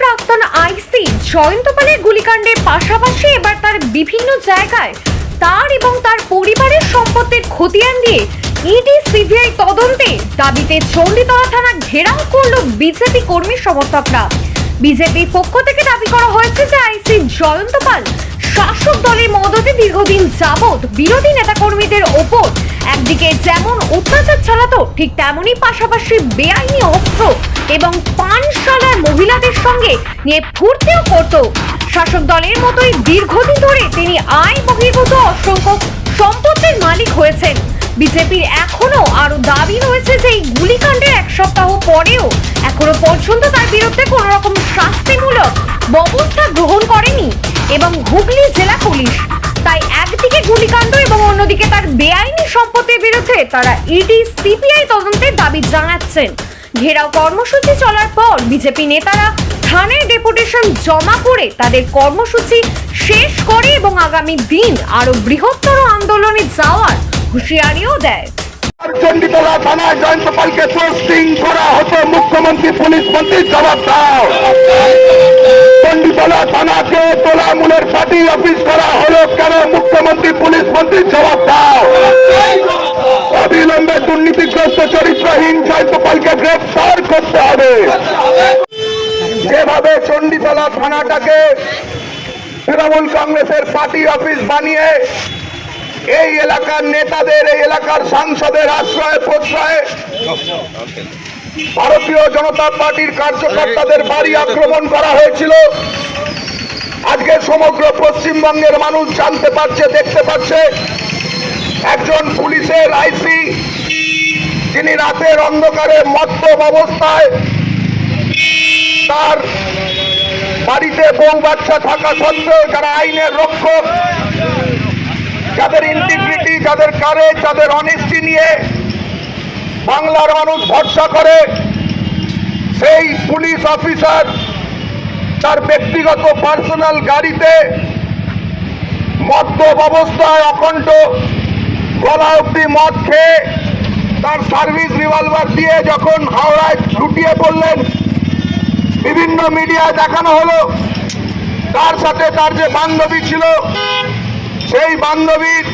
প্রাক্তন আইসি জয়ন্ত পালের গুলিকাণ্ডের পাশাপাশি এবার তার বিভিন্ন জায়গায় তার এবং তার পরিবারের সম্পত্তির খতিয়ান দিয়ে ইডি, সিবিআই তদন্তে দাবিতে চণ্ডীতলা থানা ঘেরাও করল বিজেপি কর্মী সমর্থকরা। বিজেপির পক্ষ থেকে দাবি করা হয়েছে যে আইসি জয়ন্ত পাল শাসক দলের মদতে দীর্ঘদিন যাবৎ বিরোধী নেতাকর্মীদের ওপর একদিকে যেমন অত্যাচার চালাতো, ঠিক তেমনই পাশাপাশি বেআইনি অস্ত্র এবং পানশালার মহিলাদের সঙ্গে নিয়ে ফুর্তিও করত। শাসক দলের মতোই দীর্ঘদিন ধরে তিনি আয় বহির্ভূত অসংখ্য সম্পত্তির মালিক হয়েছেন। বিজেপির এখনও আরও দাবি রয়েছে যে এই গুলিকাণ্ডের এক সপ্তাহ পরেও এখনও পর্যন্ত তার বিরুদ্ধে কোনো রকম শাস্তিমূলক ব্যবস্থা গ্রহণ করেনি এবং হুগলি জেলা পুলিশ। তাই একদিকে গুলিকাণ্ড এবং অন্যদিকে তার বেআইনি সম্পত্তির বিরুদ্ধে তারা ইডি সিপিআই তদন্তের দাবি জানাচ্ছেন। ঘেরাও কর্মসূচি চলার পর বিজেপি নেতারা থানায় ডেপুটেশন জমা করে তাদের কর্মসূচি শেষ করে এবং আগামী দিন আরও বৃহত্তর আন্দোলনে যাওয়ার হুঁশিয়ারিও দেয়। চণ্ডীতলা থানায় জয়ন্ত পালকে পোস্টিং করা হতো, মুখ্যমন্ত্রী পুলিশ মন্ত্রীর জবাব দাও চণ্ডীতলা থানাকে তোলামূলের পার্টি অফিস করা হলো কেন, মুখ্যমন্ত্রী পুলিশ মন্ত্রীর জবাব দাও অবিলম্বে দুর্নীতিগ্রস্ত চরিত্রহীন জয়ন্ত পালকে গ্রেফতার করতে হবে। যেভাবে চণ্ডীতলা থানাটাকে তৃণমূল কংগ্রেসের পার্টি অফিস বানিয়ে এই এলাকার নেতাদের, এই এলাকার সাংসদের আশ্রয়, প্রশ্রয়ে ভারতীয় জনতা পার্টির কার্যকর্তাদের বাড়ি আক্রমণ করা হয়েছিল। আজকে সমগ্র পশ্চিমবঙ্গের মানুষ জানতে পারছে, দেখতে পাচ্ছে একজন পুলিশের আইসি, যিনি রাতের অন্ধকারে মদ্যপ অবস্থায় তার বাড়িতে বউ বাচ্চা থাকা সত্ত্বেও যারা আইনের রক্ষক যাদের ইন্টিগ্রিটি যাদের কারেজ যাদের অনেস্টি নিয়ে বাংলার মানুষ ভরসা করে, সেই পুলিশ অফিসার তার ব্যক্তিগত পার্সোনাল গাড়িতে মদ্যপ অবস্থায় অখণ্ড গলা অব্দি মদ খেয়ে তার সার্ভিস রিভলভার দিয়ে যখন হাওড়ায় ছুটিয়ে পড়লেন, বিভিন্ন মিডিয়ায় দেখানো হলো, তার সাথে তার যে বান্ধবী ছিল সেই বান্ধবীর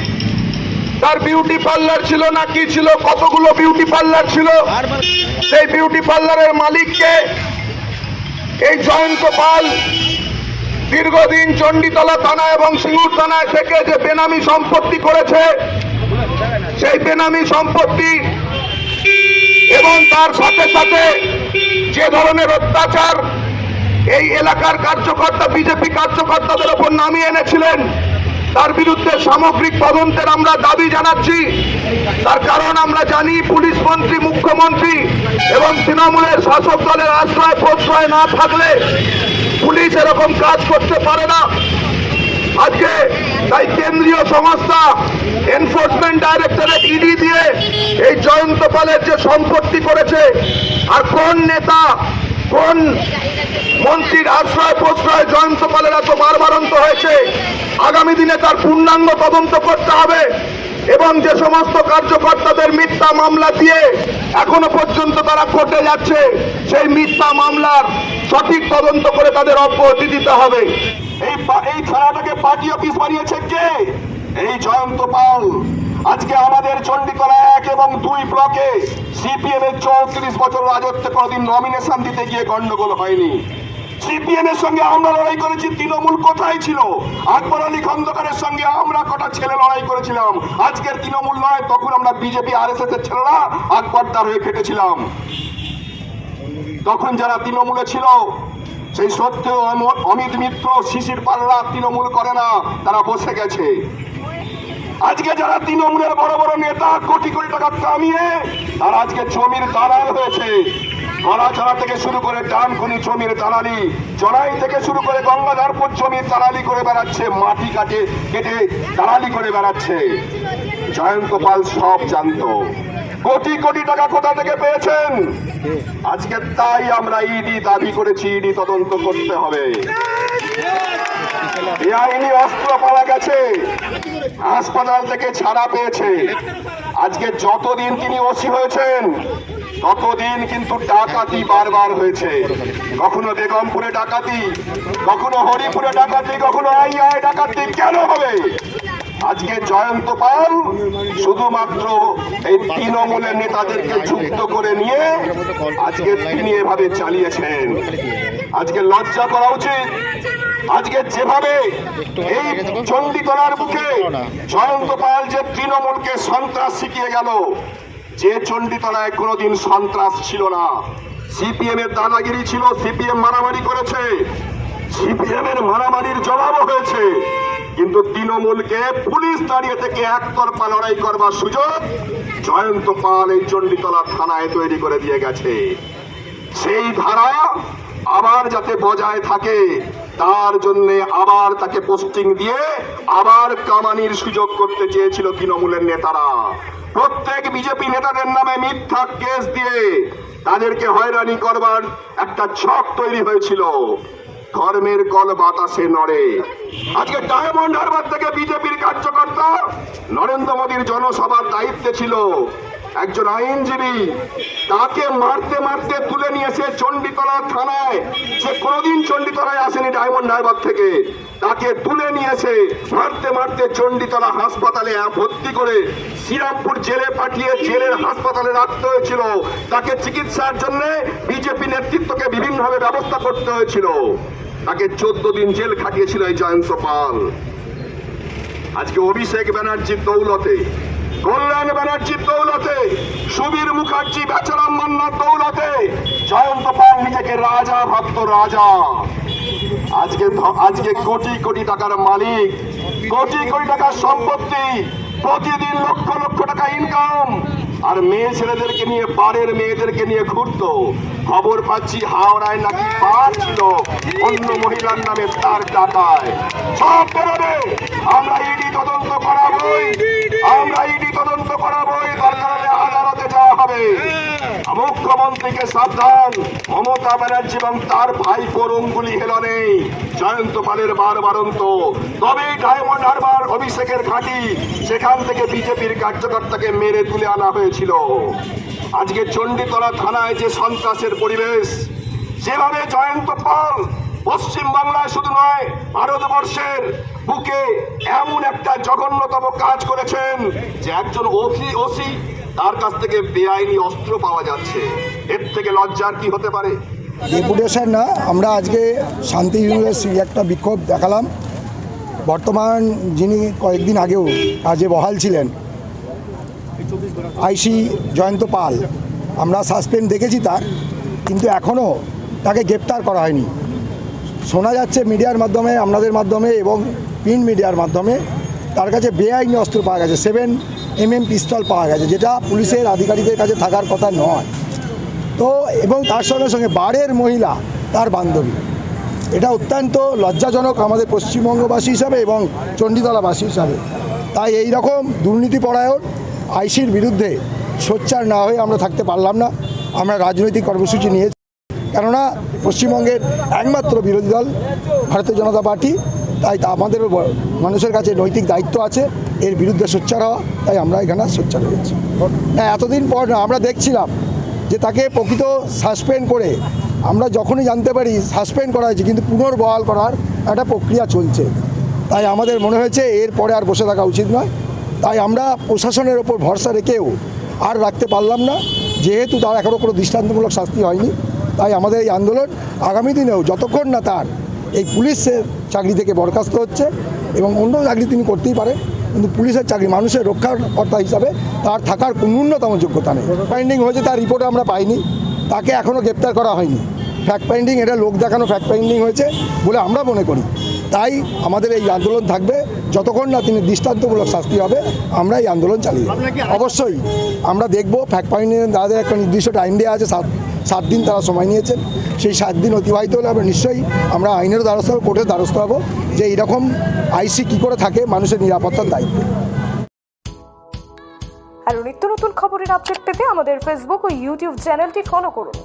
তার বিউটি পার্লার ছিল না, কি ছিল, কতগুলো বিউটি পার্লার ছিল, সেই বিউটি পার্লারের মালিককে এই জয়ন্ত পাল দীর্ঘদিন চণ্ডীতলা থানা এবং সিঙ্গুর থানায় থেকে যে বেনামি সম্পত্তি করেছে, সেই বেনামি সম্পত্তি এবং তার সাথে সাথে যে ধরনের অত্যাচার এই এলাকার কার্যকর্তা, বিজেপি কার্যকর্তাদের ওপর নামিয়ে এনেছিলেন তার বিরুদ্ধে সামগ্রিক তদন্তের আমরা দাবি জানাচ্ছি। তার কারণ আমরা জানি পুলিশ মন্ত্রী, মুখ্যমন্ত্রী এবং তৃণমূলের শাসক দলের আশ্রয় প্রশ্রয় না থাকলে পুলিশ এরকম কাজ করতে পারে না। আজকে তাই কেন্দ্রীয় সংস্থা এনফোর্সমেন্ট ডাইরেক্টরেট ইডি দিয়ে এই জয়ন্ত পালের যে সম্পত্তি করেছে আর কোন নেতা, কোন মন্ত্রীর আশ্রয় প্রশ্রয় জয়ন্ত পালের এত বারবারন্ত হয়েছে? আগামী দিনে তার পূর্ণাঙ্গ তদন্ত করতে হবে এবং যে সমস্ত কার্যকর্তাদের মিথ্যা মামলা দিয়ে এখনও পর্যন্ত তারা কোর্টে যাচ্ছে, সেই মিথ্যা মামলার সঠিক তদন্ত করে তাদের অব্যাহতি দিতে হবে। এই এই থানাটাকে পার্টি অফিস বানিয়েছে কে? এই জয়ন্ত পাল। আজকে আমাদের চণ্ডীতলা এক এবং দুই ব্লকে সিপিএম এর চৌত্রিশ বছর রাজত্বে কোনোদিন নমিনেশন দিতে গিয়ে গন্ডগোল হয়নি। সিপিএম সঙ্গে আমরা লড়াই করেছি, তৃণমূল কোথায় ছিল? আকবর আলী খন্দকারের সঙ্গে আমরা কটা ছেলে লড়াই করেছিলাম। আজকের তৃণমূল নয়, তখন আমরা বিজেপি আর এস এস এর ছেলেরা আকবরদার হয়ে খেটেছিলাম। তখন যারা তৃণমূলে ছিল, সেই সত্ত্বেও অম- অমিত মিত্র, শিশির পাল্লা তৃণমূল করে না, তারা বসে গেছে। আজকে যারা তৃণমূলের বড় বড় নেতা, কোটি কোটি টাকা কামিয়ে, তারা আজকে জমির দালাল হয়েছে। গড়াছড়া থেকে শুরু করে ডানখনি জমির দালালি জড়াই থেকে শুরু করে গঙ্গাধারপুর জমির দালালি করে বেড়াচ্ছে, মাটি কাটে, কেটে দালালি করে বেড়াচ্ছে। জয়ন্ত পাল সব জানতো। কোটি কোটি টাকা কোথা থেকে পেয়েছেন? আজকে তাই আমরা ইডি দাবি করেছি, ইডি তদন্ত করতে হবে। বেআইনি অস্ত্র পাওয়া গেছে, হাসপাতাল থেকে ছাড়া পেয়েছে। আজকে যতদিন তিনি ওসি হয়েছেন ততদিন কিন্তু ডাকাতি বারবার হয়েছে, কখনো বেগমপুরে ডাকাতি, কখনো হরিপুরে ডাকাতি, কখনো আই আই ডাকাতি, কেন হবে? আজকে জয়ন্ত পাল শুধুমাত্র এই তৃণমূলের নেতাদেরকে যুক্ত করে নিয়ে আজকে তিনি এভাবে চালিয়েছেন। আজকে লজ্জা করা উচিত। আজকে যেভাবে এই চণ্ডীতলার বুকে জয়ন্ত পাল যে তৃণমূলকে সন্ত্রাস শিখিয়ে গেল যে চণ্ডীতলায় কোনোদিন সন্ত্রাস ছিল না। সিপিএম এর দাদাগিরি ছিল, সিপিএম মারামারি করেছে। সিপিএম এর মারামারির জবাবও হয়েছে। কিন্তু তৃণমূলকে পুলিশ দাঁড়িয়ে থেকে একতরফা লড়াই করবার সুযোগ জয়ন্ত পাল এই চণ্ডীতলা থানায় তৈরি করে দিয়ে গেছে। সেই ধারা আবার যাতে বজায় থাকে, তার জন্য আবার তাকে পোস্টিং দিয়ে আবার কামানির সুযোগ করতে চেয়েছিল তৃণমূলের নেতারা। প্রত্যেক বিজেপি নেতাদের নামে মিথ্যা কেস দিয়ে তাদেরকে হয়রানি করবার একটা ছক তৈরি হয়েছিল। ধর্মের কল বাতাসে নড়ে। আজকে ডায়মন্ড হারবার থেকে বিজেপির কার্যকর্তা নরেন্দ্র মোদীর জনসভার দায়িত্বে ছিল একজন আইনজীবী তাকে মারতে মারতে তুলে নিয়েছে চণ্ডীতলা থানায়। সে কোনোদিন চণ্ডীতলায় আসেনি ডায়মন্ড হারবার থেকে। তাকে তুলে নিয়েছে মারতে মারতে চণ্ডীতলা হাসপাতালে ভর্তি করে শ্রীরামপুর জেলে পাঠিয়ে জেলের হাসপাতালে রাখতে হয়েছিল। তাকে চিকিৎসার জন্য বিজেপি নেতৃত্বকে বিভিন্নভাবে ব্যবস্থা করতে হয়েছিল। তাকে চোদ্দ দিন জেল খাটিয়েছিল এই জয়ন্ত পাল। আজকে অভিষেক ব্যানার্জির দৌলতে কল্যাণ ব্যানার্জির দৌলতে, সুবীর মুখার্জি, বেচারাম মান্নার দৌলতে, জয়ন্ত পাল নিজেকে রাজা ভাবত রাজা। আজকে আজকে কোটি কোটি টাকার মালিক, কোটি কোটি টাকার সম্পত্তি, প্রতিদিন লক্ষ লক্ষ টাকা ইনকাম আর মেয়ে ছেলেদেরকে নিয়ে, পাড়ের মেয়েদেরকে নিয়ে ঘুরতো। খবর পাচ্ছি হাওড়ায় নাকি পার ছিল অন্য মহিলার নামে তার টাকায় সব বেরোবে। আমরা ইডি তদন্ত করাবই। আমরা ইডি তদন্ত করাবই। দরকার কারণে আদালতে যাওয়া হবে। মুখ্যমন্ত্রীকে সাবধান। মমতা ব্যানার্জি এবং তার ভাই করুঙ্গুলি হেলো নেই জয়ন্ত পালের বার বারন্ত। তবেই ডায়মন্ড হারবার অভিষেকের ঘাঁটি, সেখান থেকে বিজেপির কার্যকর্তাকে মেরে তুলে আনা হয়েছিল। আজকে চণ্ডীতলা থানায় যে সন্ত্রাসের পরিবেশ যেভাবে জয়ন্ত পাল পশ্চিম বাংলায় শুধু নয়, ভারতবর্ষের বুকে এমন একটা জঘন্যতম কাজ করেছেন যে একজন ওসি ওসি তার কাছ থেকে বেআইনি অস্ত্র পাওয়া যাচ্ছে। এর থেকে লজ্জার কি হতে পারে? ডেপুটেশন না, আমরা আজকে শান্তি একটা বিক্ষোভ দেখালাম। বর্তমান যিনি কয়েকদিন আগেও কাজে বহাল ছিলেন, আইসি জয়ন্ত পাল। আমরা সাসপেন্ড দেখেছি তার, কিন্তু এখনও তাকে গ্রেপ্তার করা হয়নি। শোনা যাচ্ছে মিডিয়ার মাধ্যমে, আপনাদের মাধ্যমে এবং প্রিন্ট মিডিয়ার মাধ্যমে তার কাছে বেআইনি অস্ত্র পাওয়া গেছে। সেভেন এম এম পিস্তল পাওয়া গেছে, যেটা পুলিশের আধিকারিকের কাছে থাকার কথা নয়। তো, এবং তার সঙ্গে সঙ্গে বারের মহিলা, তার বান্ধবী। এটা অত্যন্ত লজ্জাজনক আমাদের পশ্চিমবঙ্গবাসী হিসাবে এবং চণ্ডীতলাবাসী হিসাবে। তাই এই রকম দুর্নীতিপরায়ণ আইসির বিরুদ্ধে সোচ্চার না হয়ে আমরা থাকতে পারলাম না। আমরা রাজনৈতিক কর্মসূচি নিয়েছি। কেননা, পশ্চিমবঙ্গের একমাত্র বিরোধী দল ভারতীয় জনতা পার্টি। তাই তা আমাদেরও মানুষের কাছে নৈতিক দায়িত্ব আছে। এর বিরুদ্ধে সোচ্চার হওয়া, তাই আমরা এখানে সোচ্চার হয়েছি। হ্যাঁ এতদিন পর আমরা দেখছিলাম যে তাকে প্রকৃত সাসপেন্ড করে আমরা যখনই জানতে পারি সাসপেন্ড করা হয়েছে, কিন্তু পুনর্বহাল করার একটা প্রক্রিয়া চলছে। তাই আমাদের মনে হয়েছে এর পরে আর বসে থাকা উচিত নয়। তাই আমরা প্রশাসনের ওপর ভরসা রেখেও আর রাখতে পারলাম না। যেহেতু তার এখনও কোনো দৃষ্টান্তমূলক শাস্তি হয়নি, তাই আমাদের এই আন্দোলন আগামী দিনেও যতক্ষণ না তার এই পুলিশের চাকরি থেকে বরখাস্ত হচ্ছে এবং অন্য চাকরি তিনি করতেই পারেন কিন্তু পুলিশের চাকরি মানুষের রক্ষাকর্তা হিসাবে তার থাকার কোনো ন্যূনতম যোগ্যতা নেই। ফাইন্ডিং হয়েছে তার রিপোর্টে আমরা পাইনি। তাকে এখনও গ্রেপ্তার করা হয়নি। ফ্যাক্ট ফাইন্ডিং এটা লোক দেখানো ফ্যাক্ট ফাইন্ডিং হয়েছে বলে আমরা মনে করি। তাই আমাদের এই আন্দোলন থাকবে। যতক্ষণ না তিনি দৃষ্টান্তমূলক শাস্তি হবে আমরা এই আন্দোলন চালিয়ে অবশ্যই আমরা দেখব। ফ্যাক্ট ফাইন্ডিং তাদের একটা নির্দিষ্ট টাইম দেওয়া আছে সাত সাত দিন তারা সময় নিয়েছেন সেই সাত দিন অতিবাহিত হলে আমরা নিশ্চয়ই আমরা আইনের দ্বারস্থ হব, কোর্টের দ্বারস্থ হব যে এইরকম আইসি কি করে থাকে মানুষের নিরাপত্তার দায়িত্ব। আর নিত্য নতুন খবরের আপডেট পেতে আমাদের ফেসবুক ও ইউটিউব চ্যানেলটি ফলো করুন।